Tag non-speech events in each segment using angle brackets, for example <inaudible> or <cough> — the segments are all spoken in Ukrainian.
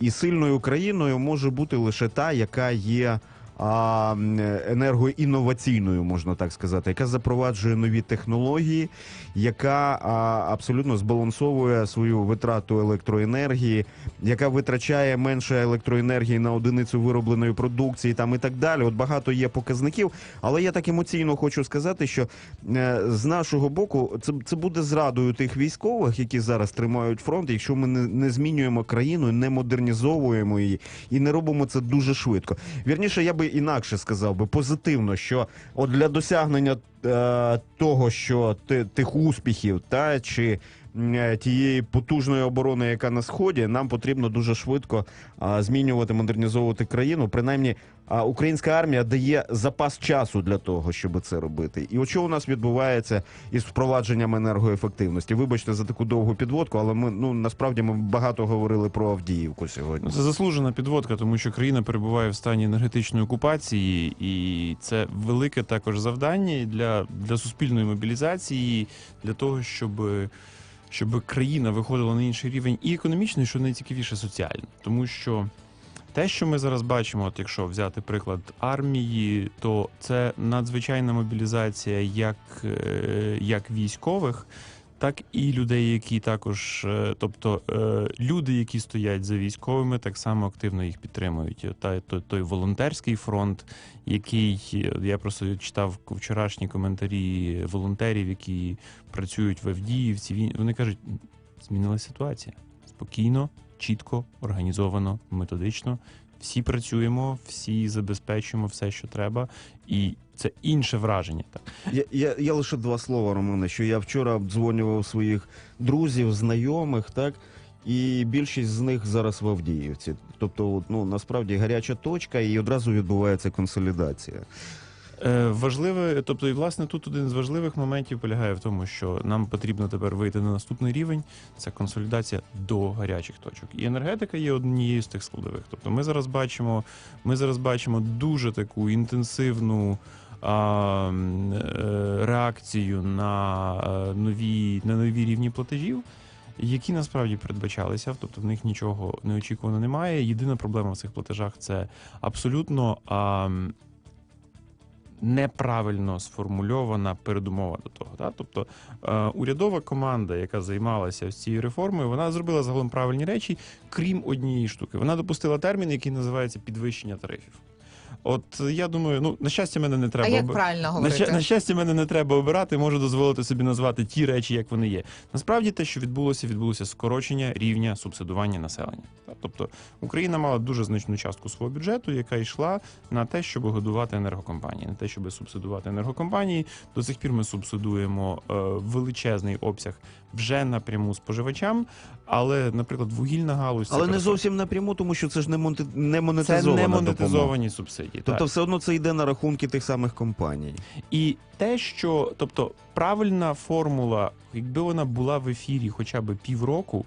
І сильною країною може бути лише та, яка є а, енергоінноваційною, можна так сказати, яка запроваджує нові технології, яка а, абсолютно збалансовує свою витрату електроенергії, яка витрачає менше електроенергії на одиницю виробленої продукції, там і так далі. От багато є показників. Але я так емоційно хочу сказати, що е, з нашого боку це, це буде зрадою тих військових, які зараз тримають фронт, якщо ми не, не змінюємо країну, не модернізовуємо її і не робимо це дуже швидко. Вірніше, я би інакше сказав би позитивно, що от для досягнення е, того, що ти, тих успіхів, та чи тієї потужної оборони, яка на сході, нам потрібно дуже швидко змінювати, модернізовувати країну. Принаймні, українська армія дає запас часу для того, щоб це робити. І от що у нас відбувається із впровадженням енергоефективності? Вибачте за таку довгу підводку, але ми ну насправді ми багато говорили про Авдіївку сьогодні. Це заслужена підводка, тому що країна перебуває в стані енергетичної окупації, і це велике також завдання для, для суспільної мобілізації, для того, щоб, щоб країна виходила на інший рівень і економічно, що найцікавіше соціально. Тому що те, що ми зараз бачимо, от якщо взяти приклад армії, то це надзвичайна мобілізація як, е, як військових, так і людей, які також, е, тобто е, люди, які стоять за військовими, так само активно їх підтримують. Та той, той волонтерський фронт, який е, я просто читав вчорашні коментарі волонтерів, які працюють в Авдіївці. Вони кажуть, змінилася ситуація спокійно, чітко, організовано, методично. Всі працюємо, всі забезпечуємо все, що треба, і це інше враження. Так Я, я, я лише два слова, Романе, що я вчора обдзвонював своїх друзів, знайомих, так. І більшість з них зараз в Авдіївці. Тобто, ну насправді гаряча точка, і одразу відбувається консолідація. Е, Важливе, тобто, і власне тут один з важливих моментів полягає в тому, що нам потрібно тепер вийти на наступний рівень. Це консолідація до гарячих точок. І енергетика є однією з тих складових. Тобто, ми зараз бачимо, ми зараз бачимо дуже таку інтенсивну. А, е, Реакцію на е, нові на нові рівні платежів, які насправді передбачалися, тобто в них нічого неочікувано немає. Єдина проблема в цих платежах це абсолютно а, неправильно сформульована передумова до того. Да? Тобто е, урядова команда, яка займалася цією реформою, вона зробила загалом правильні речі, крім однієї штуки. Вона допустила термін, який називається підвищення тарифів. От я думаю, ну на щастя, мене не треба А як оби- правильно на, говорити? ща- на щастя, мене не треба обирати, можу дозволити собі назвати ті речі, як вони є. Насправді, те, що відбулося, відбулося скорочення рівня субсидування населення. Тобто Україна мала дуже значну частку свого бюджету, яка йшла на те, щоб годувати енергокомпанії, на те, щоб субсидувати енергокомпанії. До сих пір ми субсидуємо е, величезний обсяг вже напряму споживачам. Але, наприклад, вугільна галузь це Але не красота. зовсім напряму, тому що це ж не, монти... не це монетизована не допомога. монетизовані субсидії. Тобто, так. все одно це йде на рахунки тих самих компаній. І те, що тобто правильна формула, якби вона була в ефірі хоча б півроку,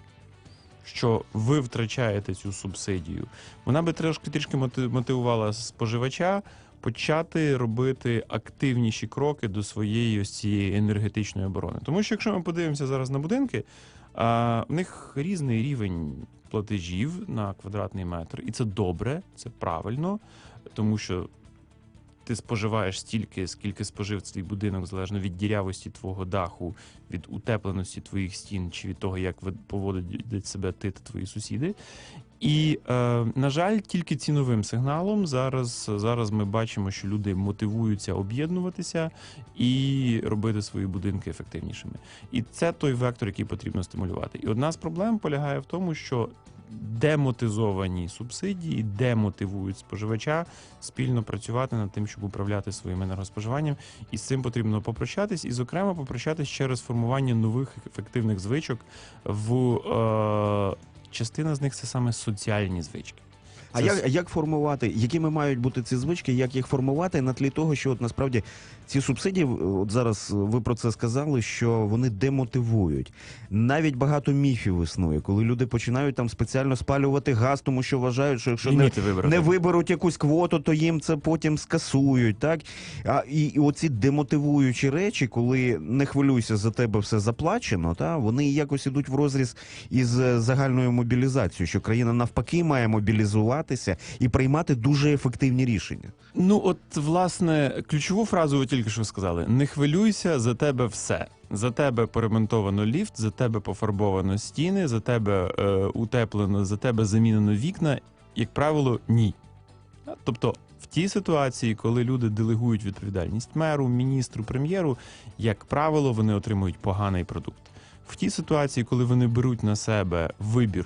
що ви втрачаєте цю субсидію, вона би трошки трішки моти- мотивувала споживача почати робити активніші кроки до своєї ось цієї енергетичної оборони. Тому що якщо ми подивимося зараз на будинки, а, в них різний рівень платежів на квадратний метр, і це добре, це правильно, тому що ти споживаєш стільки, скільки спожив твій будинок, залежно від дірявості твого даху, від утепленості твоїх стін, чи від того, як поводять себе ти та твої сусіди. І, е, на жаль, тільки ціновим сигналом зараз, зараз ми бачимо, що люди мотивуються об'єднуватися і робити свої будинки ефективнішими. І це той вектор, який потрібно стимулювати. І одна з проблем полягає в тому, що демотизовані субсидії демотивують споживача спільно працювати над тим, щоб управляти своїм енергоспоживанням. І з цим потрібно попрощатись, і, зокрема, попрощатись через формування нових ефективних звичок. В е, частина з них це саме соціальні звички. А Це як, як формувати, якими мають бути ці звички, як їх формувати на тлі того, що от насправді ці субсидії, от зараз ви про це сказали, що вони демотивують. Навіть багато міфів існує, коли люди починають там спеціально спалювати газ, тому що вважають, що якщо не, не виберуть якусь квоту, то їм це потім скасують. Так а і, і оці демотивуючі речі, коли не хвилюйся за тебе, все заплачено, та вони якось ідуть в розріз із е, загальною мобілізацією, що країна навпаки має мобілізуватися і приймати дуже ефективні рішення. Ну, от, власне, ключову фразу ви тільки що сказали: не хвилюйся за тебе все. За тебе поремонтовано ліфт, за тебе пофарбовано стіни, за тебе е, утеплено, за тебе замінено вікна. Як правило, ні. Тобто, в тій ситуації, коли люди делегують відповідальність меру, міністру, прем'єру, як правило, вони отримують поганий продукт. В тій ситуації, коли вони беруть на себе вибір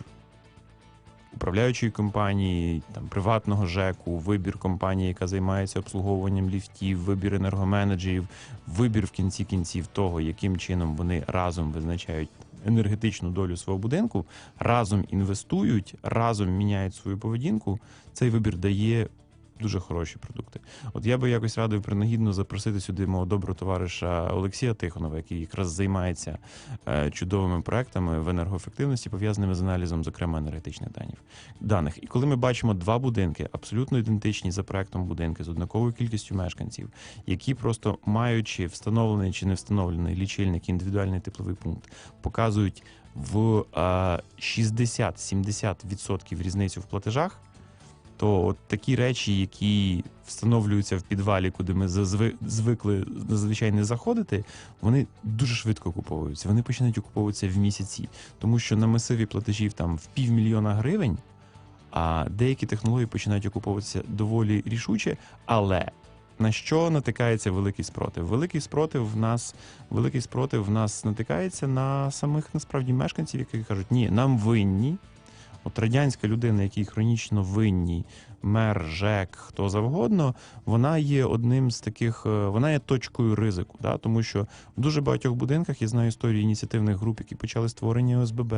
управляючої компанії, там приватного ЖЕКу, вибір компанії, яка займається обслуговуванням ліфтів, вибір енергоменеджерів, вибір в кінці кінців того, яким чином вони разом визначають енергетичну долю свого будинку, разом інвестують, разом міняють свою поведінку. Цей вибір дає. Дуже хороші продукти. От я би якось радив принагідно запросити сюди мого доброго товариша Олексія Тихонова, який якраз займається е, чудовими проектами в енергоефективності, пов'язаними з аналізом, зокрема енергетичних даних. даних. І коли ми бачимо два будинки, абсолютно ідентичні за проектом будинки з однаковою кількістю мешканців, які просто маючи встановлений чи не встановлений лічильник, індивідуальний тепловий пункт, показують в е, 60-70% різницю в платежах. То от такі речі, які встановлюються в підвалі, куди ми звикли зазвичай не заходити, вони дуже швидко окуповуються. Вони починають окуповуватися в місяці, тому що на масиві платежів там в півмільйона гривень, а деякі технології починають окуповуватися доволі рішуче. Але на що натикається великий спротив? Великий спротив в нас, великий спротив в нас натикається на самих насправді мешканців, які кажуть, ні, нам винні. От радянська людина, якій хронічно винні, мер, ЖЕК, хто завгодно, вона є одним з таких, е, вона є точкою ризику. Да? Тому що в дуже багатьох будинках я знаю історії ініціативних груп, які почали створення ОСББ,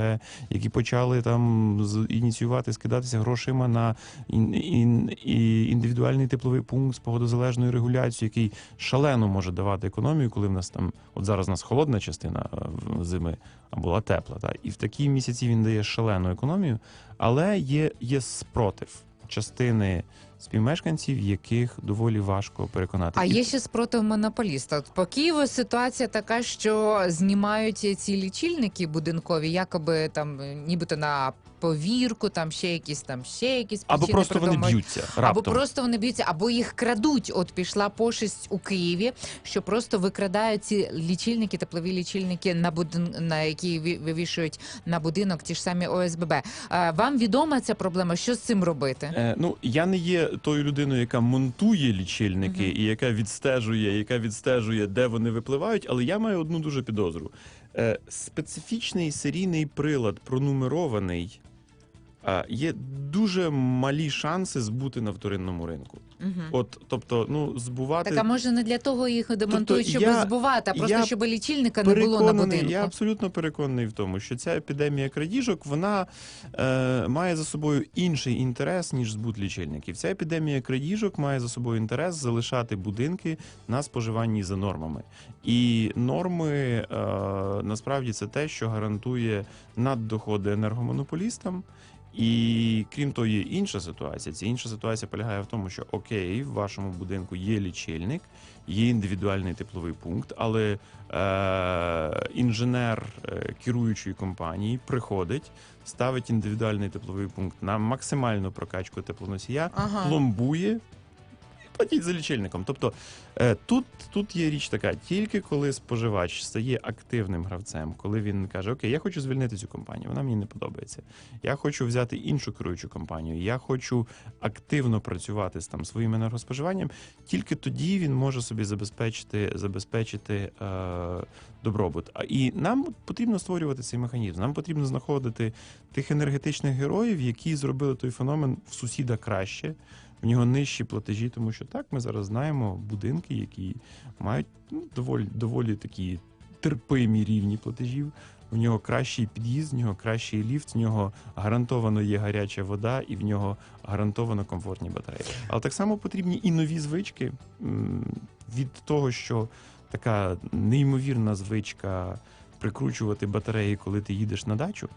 які почали там ініціювати, скидатися грошима на ін, індивідуальний тепловий пункт з погодозалежною регуляцією, який шалено може давати економію, коли в нас там, от зараз у нас холодна частина е, зими, а була тепла. Та? І в такі місяці він дає шалену економію, але є, є спротив частини співмешканців, яких доволі важко переконати. А є ще спротив монополіста. По Києву ситуація така, що знімають ці лічильники будинкові, якоби там е, нібито на повірку, там ще якісь там ще якісь або причини просто вони придумують. б'ються Або просто вони б'ються, або їх крадуть. От пішла пошесть у Києві, що просто викрадають ці лічильники, теплові лічильники на будин... на які ві- вивішують на будинок, ті ж самі ОСББ. Е, Вам відома ця проблема? Що з цим робити? Е, ну я не є тою людиною, яка монтує лічильники і яка відстежує, яка відстежує, де вони випливають, але я маю одну дуже підозру. Е, специфічний серійний прилад, пронумерований, є дуже малі шанси збути на вторинному ринку. Мгм. От, тобто, ну, збувати. Так, а може не для того їх демонтують, щоб я- збувати, а просто я щоб лічильника не було на будинку. я абсолютно переконаний в тому, що ця епідемія крадіжок вона е, має за собою інший інтерес ніж збут лічильників. Ця епідемія крадіжок має за собою інтерес залишати будинки на споживанні за нормами. І норми е, насправді це те, що гарантує наддоходи енергомонополістам. І крім того, є інша ситуація. Ця інша ситуація полягає в тому, що окей, в вашому будинку є лічильник, є індивідуальний тепловий пункт, але е, інженер е, керуючої компанії приходить, ставить індивідуальний тепловий пункт на максимальну прокачку теплоносія, Ага. пломбує. Платіть за лічильником. Тобто е, тут, тут є річ така: тільки коли споживач стає активним гравцем, коли він каже: Окей, я хочу звільнити цю компанію, вона мені не подобається. Я хочу взяти іншу керуючу компанію, я хочу активно працювати з там своїм енергоспоживанням. Тільки тоді він може собі забезпечити, забезпечити е, добробут. І нам потрібно створювати цей механізм. Нам потрібно знаходити тих енергетичних героїв, які зробили той феномен в сусіда краще. В нього нижчі платежі, тому що так ми зараз знаємо будинки, які мають ну, доволі доволі такі терпимі рівні платежів. у нього кращий під'їзд, в нього кращий ліфт, в нього гарантовано є гаряча вода, і в нього гарантовано комфортні батареї. Але так само потрібні і нові звички від того, що така неймовірна звичка прикручувати батареї, коли ти їдеш на дачу.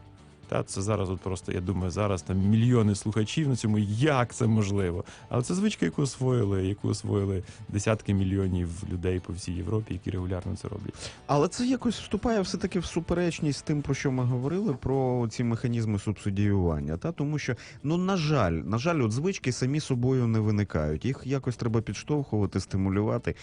Та це зараз, от просто я думаю, зараз там мільйони слухачів на цьому, як це можливо. Але це звичка, яку освоїли, яку освоїли десятки мільйонів людей по всій Європі, які регулярно це роблять. Але це якось вступає все-таки в суперечність з тим, про що ми говорили, про ці механізми субсидіювання. Та? Тому що, ну, на жаль, на жаль, от звички самі собою не виникають. Їх якось треба підштовхувати, стимулювати.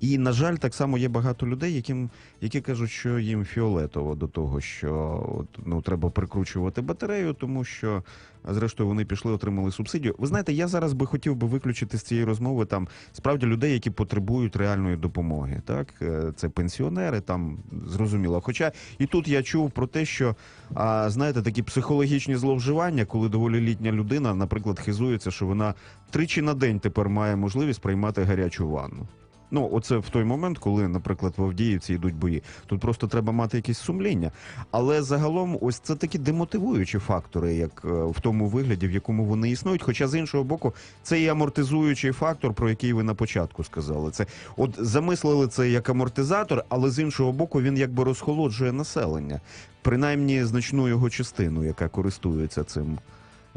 І, на жаль, так само є багато людей, яким, які кажуть, що їм фіолетово до того, що от, ну, треба прикручувати батарею, тому що. Зрештою вони пішли, отримали субсидію. Ви знаєте, я зараз би хотів би виключити з цієї розмови там справді людей, які потребують реальної допомоги. Так, Е, це пенсіонери, там зрозуміло. Хоча і тут я чув про те, що а, знаєте, такі психологічні зловживання, коли доволі літня людина, наприклад, хизується, що вона тричі на день тепер має можливість приймати гарячу ванну. Ну, оце в той момент, коли, наприклад, в Авдіївці йдуть бої. Тут просто треба мати якесь сумління. Але загалом, ось це такі демотивуючі фактори, як е, в тому вигляді, в якому вони існують. Хоча з іншого боку, це і амортизуючий фактор, про який ви на початку сказали. Це от замислили це як амортизатор, але з іншого боку, він якби розхолоджує населення, принаймні значну його частину, яка користується цим.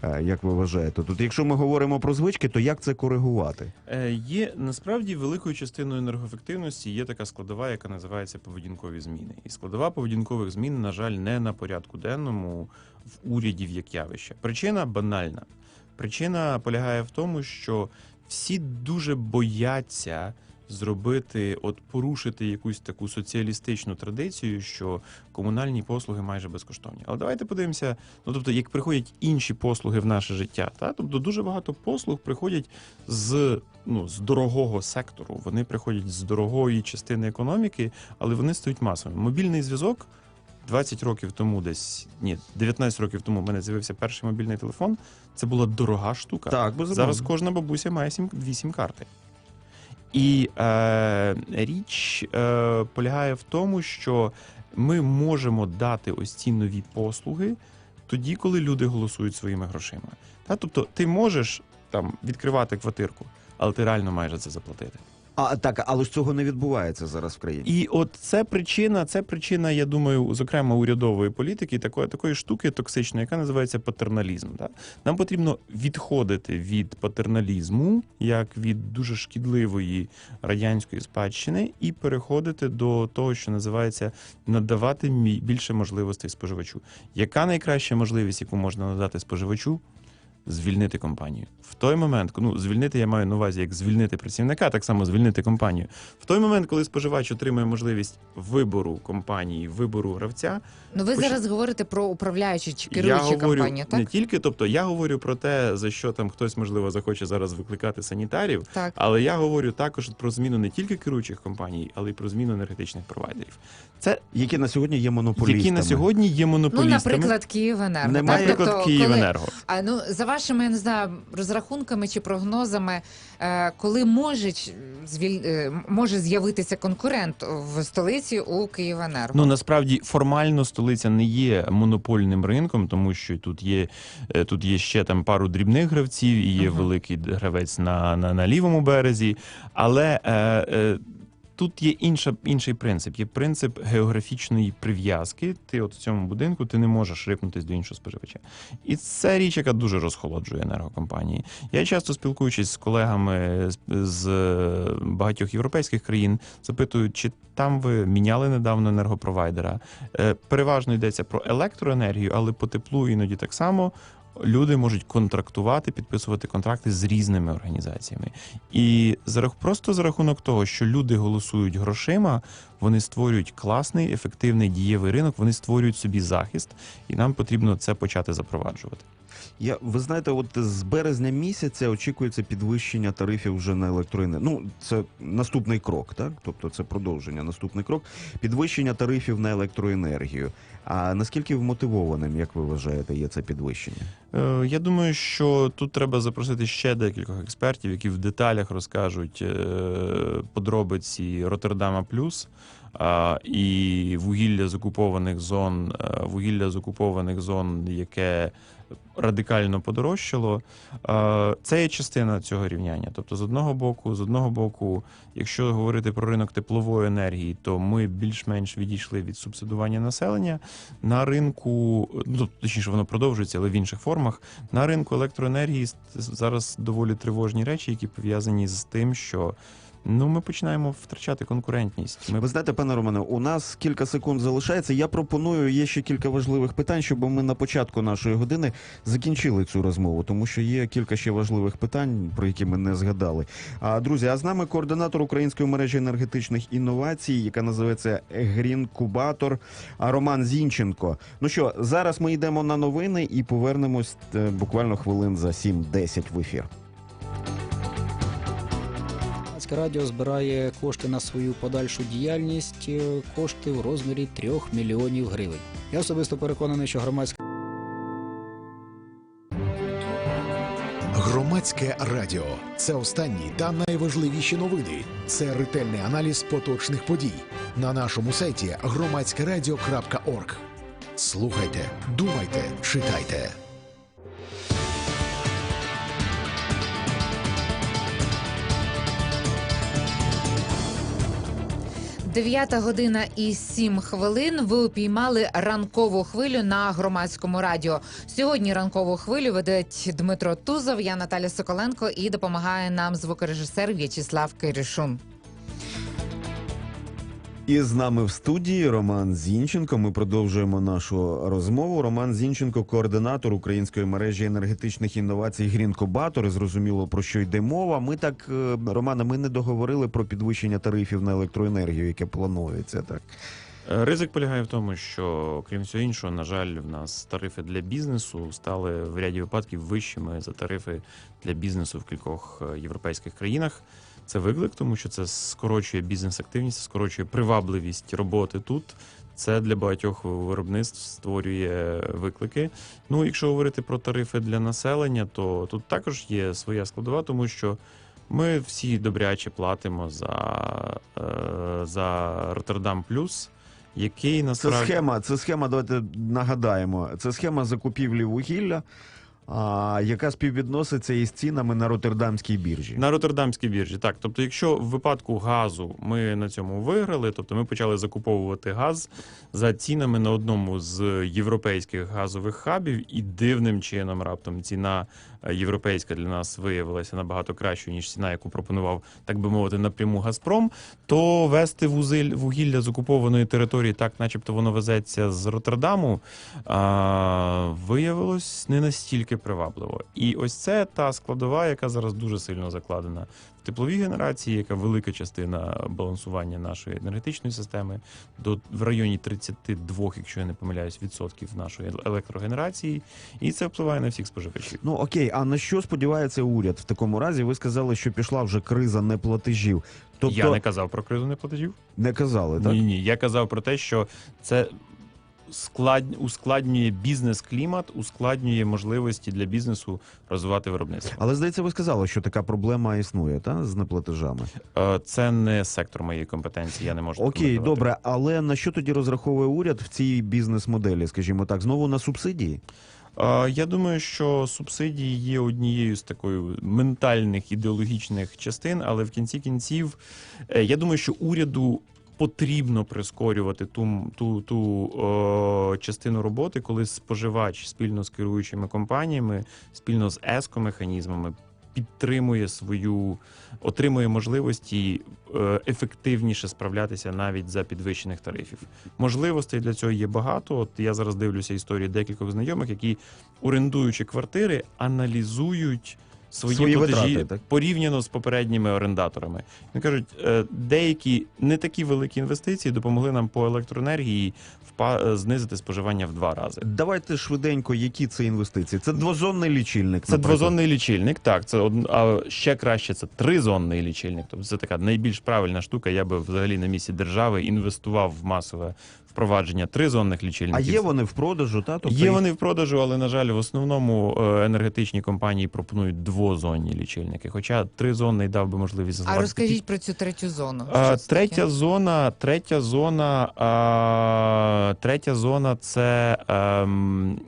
Е, Як ви вважаєте? Тут, якщо ми говоримо про звички, то як це коригувати? Е, Є насправді великою частиною енергоефективності є така складова, яка називається поведінкові зміни. І складова поведінкових змін, на жаль, не на порядку денному в урядів як явище. Причина банальна. Причина полягає в тому, що всі дуже бояться зробити, от порушити якусь таку соціалістичну традицію, що комунальні послуги майже безкоштовні. Але давайте подивимося, ну тобто, як приходять інші послуги в наше життя, та тобто дуже багато послуг приходять з ну з дорогого сектору. Вони приходять з дорогої частини економіки, але вони стають масовими. Мобільний зв'язок. 20 років тому, десь ні, 19 років тому в мене з'явився перший мобільний телефон. Це була дорога штука. Так, безумовно. Зараз кожна бабуся має сім, дві сім-карти. І е, річ е, полягає в тому, що ми можемо дати ось ці нові послуги тоді, коли люди голосують своїми грошима. Та? Тобто ти можеш там відкривати квартирку, але ти реально маєш за це заплатити. А так, але ж цього не відбувається зараз в країні. І от це причина, це причина, я думаю, зокрема урядової політики, такої такої штуки токсичної, яка називається патерналізм. Да? Нам потрібно відходити від патерналізму, як від дуже шкідливої радянської спадщини, і переходити до того, що називається надавати більше можливостей споживачу. Яка найкраща можливість, яку можна надати споживачу? Звільнити компанію в той момент, ну звільнити я маю на увазі, як звільнити працівника, так само звільнити компанію. В той момент, коли споживач отримує можливість вибору компанії, вибору гравця, Ну ви Поч- зараз говорите про управляючі чи я керуючі говорю компанії, не тільки, тобто я говорю про те, за що там хтось можливо захоче зараз викликати санітарів, Так. але я говорю також про зміну не тільки керуючих компаній, але й про зміну енергетичних провайдерів. Це Які на сьогодні є монополістами. які на сьогодні є Ну, наприклад, Київенерго. Немає- так? Наприклад, Тобто, коли- А ну за вашими я не знаю розрахунками чи прогнозами, е, коли може звіль... е, може з'явитися конкурент в столиці у Київенерго? Ну насправді формально столиця не є монопольним ринком, тому що тут є е, тут є ще там пару дрібних гравців, і є Мгм. великий гравець на, на, на лівому березі. Але е, е, тут є інша, інший принцип. Є принцип географічної прив'язки. Ти от в цьому будинку ти не можеш рипнутись до іншого споживача. І це річ, яка дуже розхолоджує енергокомпанії. Я часто спілкуючись з колегами з, з е, багатьох європейських країн, запитую, чи там ви міняли недавно енергопровайдера. Е, Переважно йдеться про електроенергію, але по теплу іноді так само. Люди можуть контрактувати, підписувати контракти з різними організаціями. І просто за рахунок того, що люди голосують грошима, вони створюють класний, ефективний дієвий ринок, вони створюють собі захист, і нам потрібно це почати запроваджувати. Я ви знаєте, от з березня місяця очікується підвищення тарифів вже на електроенергію. Ну це наступний крок, так тобто це продовження. Наступний крок підвищення тарифів на електроенергію. А наскільки вмотивованим, як ви вважаєте, є це підвищення? Е, Я думаю, що тут треба запросити ще декількох експертів, які в деталях розкажуть е, подробиці Роттердама Плюс і вугілля з окупованих зон, е, вугілля з окупованих зон, яке радикально подорожчало. Е, Це є частина цього рівняння. Тобто, з одного боку, з одного боку, якщо говорити про ринок теплової енергії, то ми більш-менш відійшли від субсидування населення на ринку, ну точніше, воно продовжується, але в інших формах. На ринку електроенергії зараз доволі тривожні речі, які пов'язані з тим, що ну ми починаємо втрачати конкурентність. Ми Ви знаєте, пане Романе, у нас кілька секунд залишається. Я пропоную є ще кілька важливих питань, щоб ми на початку нашої години закінчили цю розмову, тому що є кілька ще важливих питань, про які ми не згадали. А друзі, а з нами координатор української мережі енергетичних інновацій, яка називається Грін Кубатор, а Роман Зінченко. Ну що, зараз ми йдемо на новини і повернемось е, буквально хвилин за 7-10 в ефір. Громадське радіо збирає кошти на свою подальшу діяльність, е, кошти в розмірі 3 мільйонів гривень. Я особисто переконаний, що громадське Громадське радіо це останні та найважливіші новини. Це ретельний аналіз поточних подій на нашому сайті громадськерадіо.орг. Слухайте, думайте, читайте. Дев'ята година і сім хвилин. Ви упіймали ранкову хвилю на громадському радіо. Сьогодні ранкову хвилю ведуть Дмитро Тузов, я Наталя Соколенко і допомагає нам звукорежисер В'ячеслав Киришун. І з нами в студії Роман Зінченко. Ми продовжуємо нашу розмову. Роман Зінченко, координатор української мережі енергетичних інновацій Грінкобатор. Зрозуміло про що йде мова. Ми так, е, Романе, ми не договорили про підвищення тарифів на електроенергію, яке планується. Так Е, Ризик полягає в тому, що крім всього іншого, на жаль, в нас тарифи для бізнесу стали в ряді випадків вищими за тарифи для бізнесу в кількох е, європейських країнах. Це виклик, тому що це скорочує бізнес-активність, скорочує привабливість роботи тут. Це для багатьох виробництв створює виклики. Ну, якщо говорити про тарифи для населення, то тут також є своя складова, тому що ми всі добряче платимо за, е, за Роттердам Плюс, який це схема. Це схема. Давайте нагадаємо. Це схема закупівлі вугілля, а, яка співвідноситься із цінами на Роттердамській біржі. На Роттердамській біржі, так. Тобто, якщо в випадку газу ми на цьому виграли, тобто ми почали закуповувати газ за цінами на одному з європейських газових хабів, і дивним чином раптом ціна європейська для нас виявилася набагато кращою, ніж ціна, яку пропонував, так би мовити, напряму Газпром, то вести вузиль вугілля з окупованої території, так, начебто воно везеться з Роттердаму, а, виявилось не настільки привабливо. І ось це та складова, яка зараз дуже сильно закладена тепловій генерації, яка велика частина балансування нашої енергетичної системи, до в районі 32, якщо я не помиляюсь, відсотків нашої електрогенерації, і це впливає на всіх споживачів. Ну окей, а на що сподівається уряд в такому разі? Ви сказали, що пішла вже криза неплатежів. Тобто Я не казав про кризу неплатежів. не казали, так? Ні, ні. Я казав про те, що це склад... ускладнює бізнес-клімат, ускладнює можливості для бізнесу розвивати виробництво. Але здається, ви сказали, що така проблема існує, та з неплатежами. Е, Це не сектор моєї компетенції. Я не можу Окей, добре. Але на що тоді розраховує уряд в цій бізнес-моделі? Скажімо так, знову на субсидії? Е, Я думаю, що субсидії є однією з такою ментальних ідеологічних частин, але в кінці кінців е, я думаю, що уряду. Потрібно прискорювати ту, ту, ту о, частину роботи, коли споживач спільно з керуючими компаніями, спільно з ЕСКО-механізмами підтримує свою, отримує можливості е, ефективніше справлятися навіть за підвищених тарифів. Можливостей для цього є багато. От я зараз дивлюся історії декількох знайомих, які орендуючи квартири, аналізують. Свої, Свої платежі витрати, так? порівняно з попередніми орендаторами. Вони кажуть, е, деякі не такі великі інвестиції допомогли нам по електроенергії впа- е, знизити споживання в два рази. Давайте швиденько, які це інвестиції? Це двозонний лічильник. Це наприклад. двозонний лічильник, так. Це од... а ще краще це тризонний лічильник. Тобто це така найбільш правильна штука. Я би взагалі на місці держави інвестував в масове впровадження тризонних А є вони в продажу, та тобто Є вони в продажу, але на жаль, в основному е, енергетичні компанії пропонують двозонні лічильники. Хоча тризонний дав би можливість А розкажіть про цю третю зону. А, третя таке? зона, третя зона, а, третя зона це ем,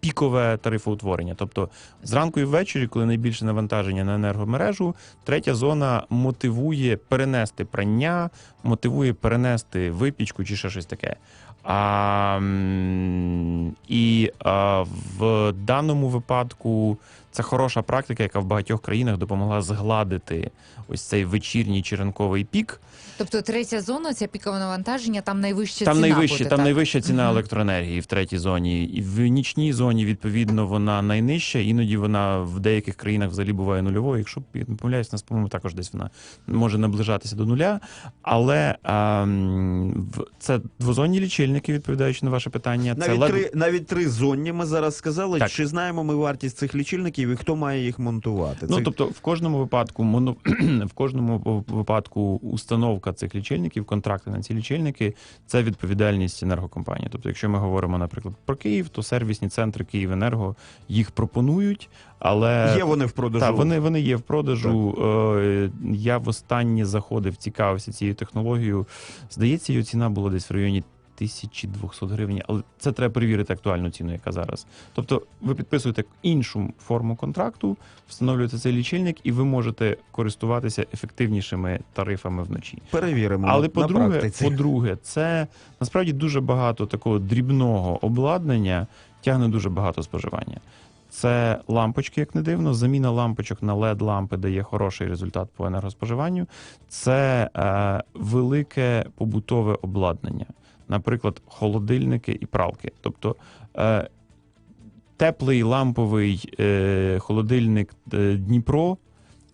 пікове тарифоутворення. Тобто зранку і ввечері, коли найбільше навантаження на енергомережу, третя зона мотивує перенести прання, мотивує перенести випічку чи ще щось таке. А, і а, в даному випадку це хороша практика, яка в багатьох країнах допомогла згладити ось цей вечірній чи ранковий пік. Тобто третя зона, це пікове навантаження, там найвища Там ціна найвища, буде, там так? найвища ціна електроенергії в третій зоні. І в нічній зоні, відповідно, вона найнижча. Іноді вона в деяких країнах взагалі буває нульовою. Якщо я не помиляюсь, нас, по-моєму, також десь вона може наближатися до нуля. Але а, в- це двозонні лічильники, відповідаючи на ваше питання. це Навіть LED три, навіть три зонні ми зараз сказали. Так. Чи знаємо ми вартість цих лічильників і хто має їх монтувати? Ну Це- тобто, в кожному випадку моно <clears throat> в кожному випадку установка цих лічильників, контракти на ці лічильники це відповідальність енергокомпанії. Тобто, якщо ми говоримо, наприклад, про Київ, то сервісні центри Київенерго їх пропонують, але Є вони в продажу. так, вони, вони є в продажу. Е, Я востаннє заходив, цікавився цією технологією. Здається, її ціна була десь в районі 1200 гривень, але це треба перевірити актуальну ціну, яка зараз. Тобто, ви підписуєте іншу форму контракту, встановлюєте цей лічильник, і ви можете користуватися ефективнішими тарифами вночі. Перевіримо. Але по-друге, по-друге, це насправді дуже багато такого дрібного обладнання тягне дуже багато споживання. Це лампочки, як не дивно. Заміна лампочок на led лампи дає хороший результат по енергоспоживанню. Це е, велике побутове обладнання, наприклад, холодильники і пралки. Тобто е, теплий ламповий е, холодильник е, Дніпро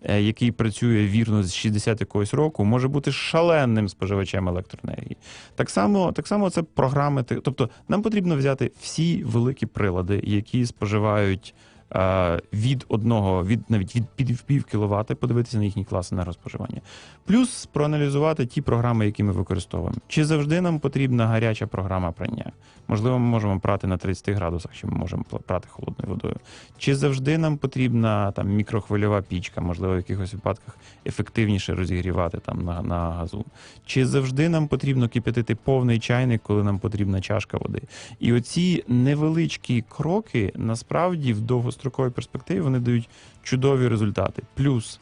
який працює вірно з 60 якогось року, може бути шаленим споживачем електроенергії. Так само, так само це програми. Тобто, нам потрібно взяти всі великі прилади, які споживають. Е, Від одного, від навіть від пів кіловати, подивитися на їхній клас енергоспоживання. Плюс проаналізувати ті програми, які ми використовуємо. Чи завжди нам потрібна гаряча програма прання? Можливо, ми можемо прати на 30 градусах, чи ми можемо прати холодною водою. Чи завжди нам потрібна там мікрохвильова пічка, можливо, в якихось випадках ефективніше розігрівати там на, на газу? Чи завжди нам потрібно кип'ятити повний чайник, коли нам потрібна чашка води? І оці невеличкі кроки насправді в довгостроковій перспективі вони дають чудові результати. Плюс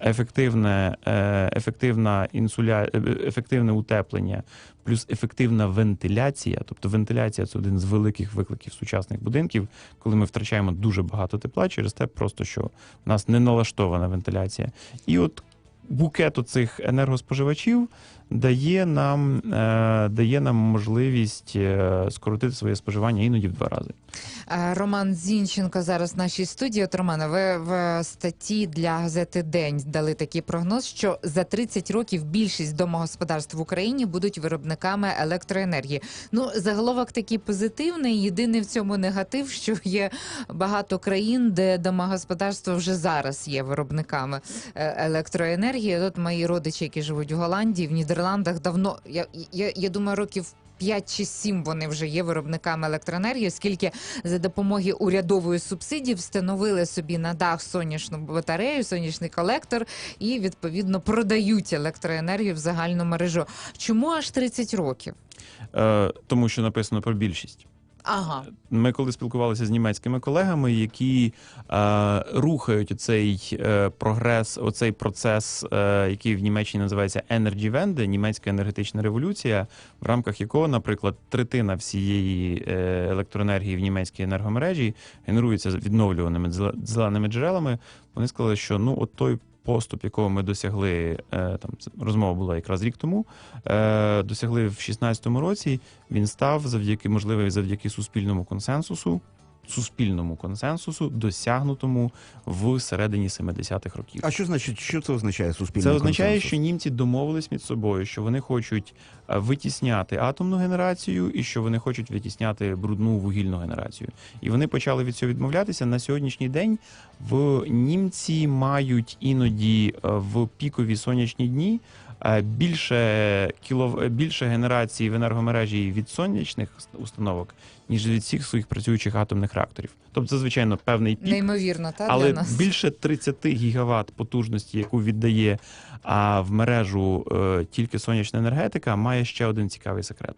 ефективне, е, ефективна інсуля... е, ефективне утеплення, плюс ефективна вентиляція. Тобто вентиляція це один з великих викликів сучасних будинків, коли ми втрачаємо дуже багато тепла через те, просто що в нас не налаштована вентиляція. І от букет оцих енергоспоживачів дає нам, е, дає нам можливість е, скоротити своє споживання іноді в два рази. Е, Роман Зінченко зараз в нашій студії. От, Романе, ви в статті для газети День дали такий прогноз, що за 30 років більшість домогосподарств в Україні будуть виробниками електроенергії. Ну, заголовок такий позитивний. Єдиний в цьому негатив, що є багато країн, де домогосподарства вже зараз є виробниками електроенергії. От мої родичі, які живуть в Голландії, в Нідерландах, давно я, я, я думаю, років. 5 чи 7 вони вже є виробниками електроенергії, оскільки за допомоги урядової субсидії встановили собі на дах сонячну батарею, сонячний колектор і відповідно продають електроенергію в загальну мережу. Чому аж 30 років? Е, тому що написано про більшість. Ага, Ми коли спілкувалися з німецькими колегами, які е, рухають оцей е, прогрес, оцей процес, е, який в Німеччині називається Energiewende, німецька енергетична революція, в рамках якого, наприклад, третина всієї е, електроенергії в німецькій енергомережі генерується відновлюваними зеленими джерелами. Вони сказали, що ну от той. Поступ, якого ми досягли, е, там розмова була якраз рік тому. Е, досягли в 16-му році. Він став завдяки можливо завдяки суспільному консенсусу. Суспільному консенсусу, досягнутому в середині 70-х років. А що значить, що це означає суспільний Це означає, консенсус? що німці домовились між собою, що вони хочуть е, витісняти атомну генерацію і що вони хочуть витісняти брудну вугільну генерацію. І вони почали від цього відмовлятися. На сьогоднішній день в німці мають іноді е, в пікові сонячні дні більше кіло е, більше генерації в енергомережі від сонячних установок, ніж від всіх своїх працюючих атомних реакторів. Тобто, це звичайно певний пік. Неймовірно, та Але для нас. більше 30 гігават потужності, яку віддає а, в мережу е, тільки сонячна енергетика, має ще один цікавий секрет.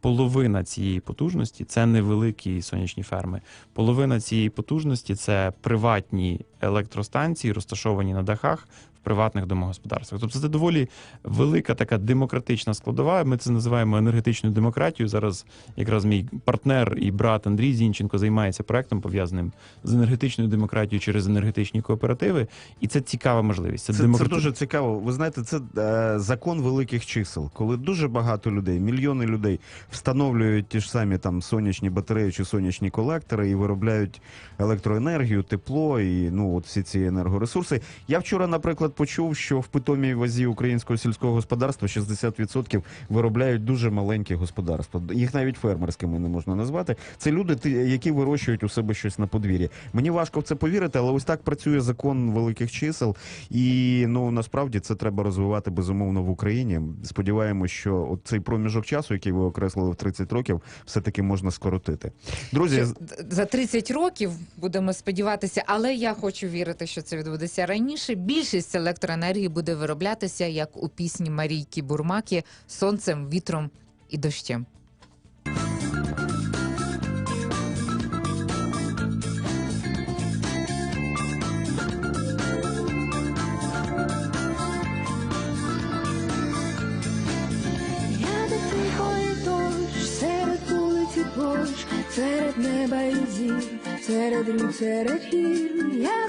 Половина цієї потужності це невеликі сонячні ферми. Половина цієї потужності це приватні електростанції, розташовані на дахах в приватних домогосподарствах. Тобто це доволі велика така демократична складова. Ми це називаємо енергетичною демократією. Зараз якраз мій партнер і брат Андрій Зінченко займається проектом, пов'язаним з енергетичною демократією через енергетичні кооперативи. І це цікава можливість. Це, Це, це демократи- дуже цікаво. Ви знаєте, це е, закон великих чисел, коли дуже багато людей, мільйони людей встановлюють ті ж самі там сонячні батареї чи сонячні колектори і виробляють електроенергію, тепло і ну от всі ці енергоресурси. Я вчора, наприклад, почув, що в питомій вазі українського сільського господарства 60% виробляють дуже маленькі господарства. Їх навіть фермерськими не можна назвати. Це люди, які вирощують у себе щось на подвір'ї. Мені важко в це повірити, але ось так працює закон великих чисел. І ну насправді це треба розвивати безумовно в Україні. Сподіваємось, що от цей проміжок часу, який ви окреслили в 30 років, все таки можна скоротити. Друзі, Що за 30 років будемо сподіватися, але я хочу вірити, що це відбудеться раніше. Більшість електроенергії буде вироблятися як у пісні Марійки Бурмаки сонцем, вітром і дощем. Неба і зір, серед гір. Я